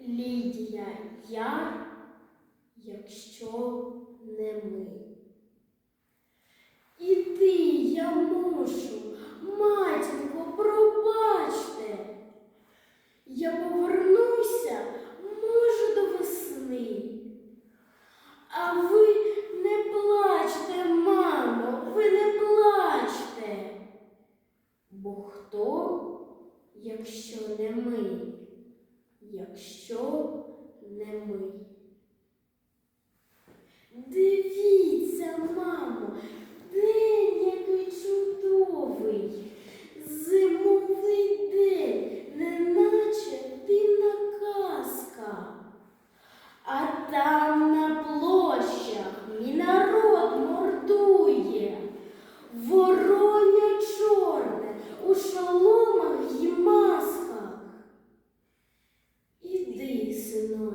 Лідія, я, якщо не ми. Іди, я мушу, матінко, пробачте. Я повернуся, може, до весни. А ви не плачте, мамо, ви не плачте. Бо хто, якщо не ми, якщо не ми? Дивіться, мамо, день який чудовий, зимовий день, неначе дивна казка. А там на площах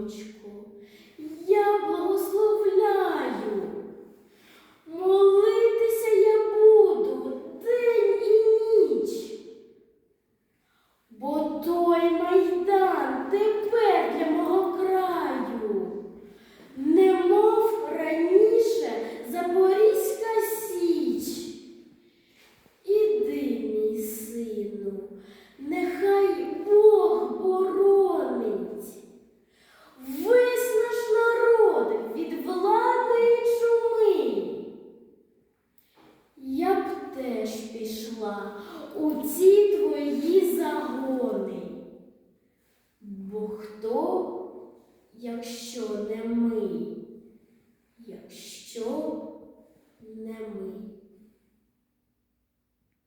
синочку, я благословляю. Молитися я буду день і ніч. Бо той майдан тепер теж пішла у ці твої загони. Бо хто, якщо не